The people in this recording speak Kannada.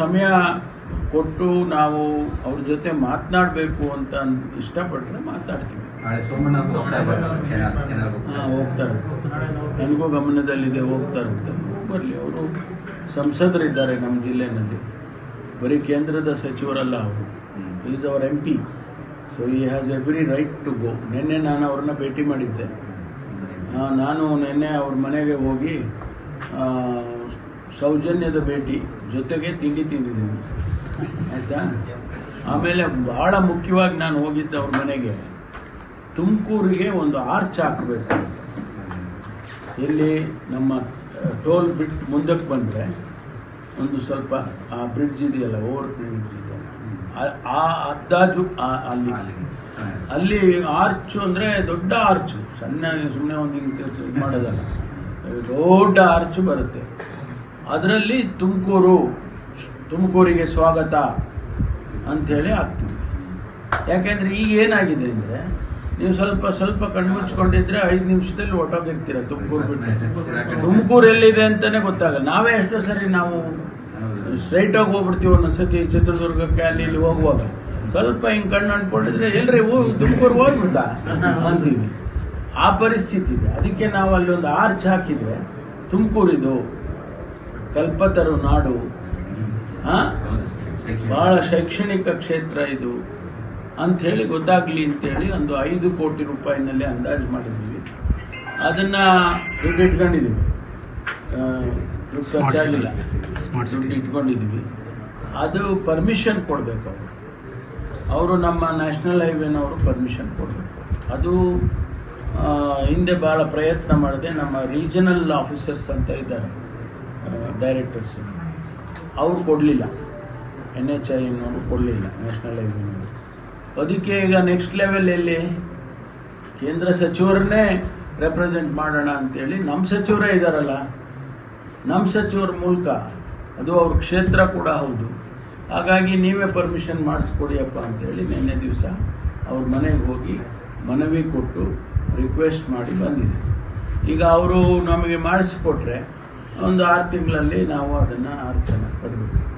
ಸಮಯ ಕೊಟ್ಟು ನಾವು ಅವ್ರ ಜೊತೆ ಮಾತನಾಡಬೇಕು ಅಂತ ಇಷ್ಟಪಟ್ಟರೆ ಮಾತಾಡ್ತೀವಿ ಅವ್ರು ಹೋಗ್ತಾ ಇರ್ತಾರೆ. ನನಗೂ ಗಮನದಲ್ಲಿದೆ ಹೋಗ್ತಾ ಇರ್ತಾರೆ. ಬರಲಿ ಅವರು ಸಂಸದರಿದ್ದಾರೆ ನಮ್ಮ ಜಿಲ್ಲೆನಲ್ಲಿ. ಬರೀ ಕೇಂದ್ರದ ಸಚಿವರಲ್ಲ ಅವರು. He's our M P so he has every right to go ನಿನ್ನೆ ನಾನು ಅವ್ರನ್ನ ಭೇಟಿ ಮಾಡಿದ್ದೆ. ನಾನು ನಿನ್ನೆ ಅವ್ರ ಮನೆಗೆ ಹೋಗಿ ಸೌಜನ್ಯದ ಭೇಟಿ ಜೊತೆಗೆ ತಿಂಡಿ ತಿಂದಿದ್ದೀನಿ. ಆಯಿತಾ? ಆಮೇಲೆ ಭಾಳ ಮುಖ್ಯವಾಗಿ ನಾನು ಹೋಗಿದ್ದೆ ಅವ್ರ ಮನೆಗೆ. ತುಮಕೂರಿಗೆ ಒಂದು ಆರ್ಚ್ ಹಾಕಬೇಕು. ಇಲ್ಲಿ ನಮ್ಮ ಟೋಲ್ ಬಿಟ್ಟು ಮುಂದಕ್ಕೆ ಬಂದರೆ ಒಂದು ಸ್ವಲ್ಪ, ಆ ಬ್ರಿಡ್ಜ್ ಇದೆಯಲ್ಲ, ಓವರ್ ಬ್ರಿಡ್ಜ್ ಇದೆಯಲ್ಲ ಆ- ಅದ್ದಾಜು ಅಲ್ಲಿ. ಅಲ್ಲಿ ಆರ್ಚ್ ಅಂದರೆ ದೊಡ್ಡ ಆರ್ಚ್. ಸಣ್ಣ ಸುಮ್ಮನೆ ಒಂದು ಕೆಲ್ಸ ಇದ್ ಮಾಡೋದಲ್ಲ ದೊಡ್ಡ ಆರ್ಚ್ ಬರುತ್ತೆ. ಅದರಲ್ಲಿ ತುಮಕೂರು, ತುಮಕೂರಿಗೆ ಸ್ವಾಗತ ಅಂಥೇಳಿ ಆಗ್ತದೆ. ಯಾಕೆಂದರೆ ಈಗ ಏನಾಗಿದೆ ಅಂದರೆ ನೀವು ಸ್ವಲ್ಪ ಸ್ವಲ್ಪ ಕಣ್ಣು ಮುಚ್ಕೊಂಡಿದ್ರೆ ಐದು ನಿಮಿಷದಲ್ಲಿ ಒಟ್ಟೋಗಿರ್ತೀರ ತುಮಕೂರು ತುಮಕೂರು ಎಲ್ಲಿದೆ ಅಂತಾನೆ ಗೊತ್ತಾಗಲ್ಲ. ನಾವೇ ಎಷ್ಟೋ ಸರಿ ನಾವು ಸ್ಟ್ರೈಟ್ ಆಗಿ ಹೋಗ್ಬಿಡ್ತೀವಿ ಒಂದೊಂದ್ಸತಿ ಚಿತ್ರದುರ್ಗಕ್ಕೆ ಅಲ್ಲಿ ಇಲ್ಲಿ ಹೋಗುವಾಗ. ಸ್ವಲ್ಪ ಹಿಂಗೆ ಕಣ್ಣು ಅಂದ್ಕೊಂಡಿದ್ರೆ ಹೋಗಿ ತುಮಕೂರು ಹೋಗ್ಬಿಡ್ತಾ ಅಂತೀವಿ. ಆ ಪರಿಸ್ಥಿತಿ ಇದೆ. ಅದಕ್ಕೆ ನಾವು ಅಲ್ಲಿ ಒಂದು ಆರ್ಚ್ ಹಾಕಿದ್ರೆ ತುಮಕೂರಿದು ಕಲ್ಪತರು ನಾಡು? ಬಹಳ ಶೈಕ್ಷಣಿಕ ಕ್ಷೇತ್ರ ಇದು. ಅಂಥೇಳಿ ಗೊತ್ತಾಗ್ಲಿ ಅಂತೇಳಿ ಒಂದು ಐದು ಕೋಟಿ ರೂಪಾಯಿನಲ್ಲಿ ಅಂದಾಜು ಮಾಡಿದ್ದೀವಿ. ಅದನ್ನ ದುಡ್ಡು ಇಟ್ಕೊಂಡಿದ್ದೀವಿ. ಖರ್ಚಾಗಿಲ್ಲ ದುಡ್ಡು ಇಟ್ಕೊಂಡಿದ್ದೀವಿ. ಅದು ಪರ್ಮಿಷನ್ ಕೊಡಬೇಕು ಅವರು. ಅವರು ನಮ್ಮ ನ್ಯಾಷನಲ್ ಹೈವೇನವರು ಪರ್ಮಿಷನ್ ಕೊಡಬೇಕು. ಅದು ಹಿಂದೆ ಭಾಳ ಪ್ರಯತ್ನ ಮಾಡಿದೆ. ನಮ್ಮ ರೀಜನಲ್ ಆಫೀಸರ್ಸ್ ಅಂತ ಇದ್ದಾರೆ. ಡೈರೆಕ್ಟರ್ಸ್. ಅವ್ರು ಕೊಡಲಿಲ್ಲ. ಎನ್ ಎಚ್ ಐನವರು ಕೊಡಲಿಲ್ಲ ನ್ಯಾಷನಲ್ ಹೈವೇನವರು ಅದಕ್ಕೆ ಈಗ ನೆಕ್ಸ್ಟ್ ಲೆವೆಲ್ ಎಲ್ಲಿ? ಕೇಂದ್ರ ಸಚಿವರನ್ನೇ ರೆಪ್ರೆಸೆಂಟ್ ಮಾಡೋಣ ಅಂತೇಳಿ ನಮ್ಮ ಸಚಿವರೇ ಇದ್ದಾರಲ್ಲ ನಮ್ಮ ಸಚಿವರ ಮೂಲಕ ಅದು ಅವ್ರ ಕ್ಷೇತ್ರ ಕೂಡ ಹೌದು. ಹಾಗಾಗಿ ನೀವೇ ಪರ್ಮಿಷನ್ ಮಾಡಿಸ್ಕೊಡಿಯಪ್ಪ ಅಂತೇಳಿ ನಿನ್ನೆ ದಿವಸ ಅವ್ರ ಮನೆಗೆ ಹೋಗಿ ಮನವಿ ಕೊಟ್ಟು ರಿಕ್ವೆಸ್ಟ್ ಮಾಡಿ ಬಂದಿದೆ. ಈಗ ಅವರು ನಮಗೆ ಮಾಡಿಸ್ಕೊಟ್ರೆ ಒಂದು ಆರು ತಿಂಗಳಲ್ಲಿ ನಾವು ಅದನ್ನು ಆರು ಜನ ಪಡಬೇಕು.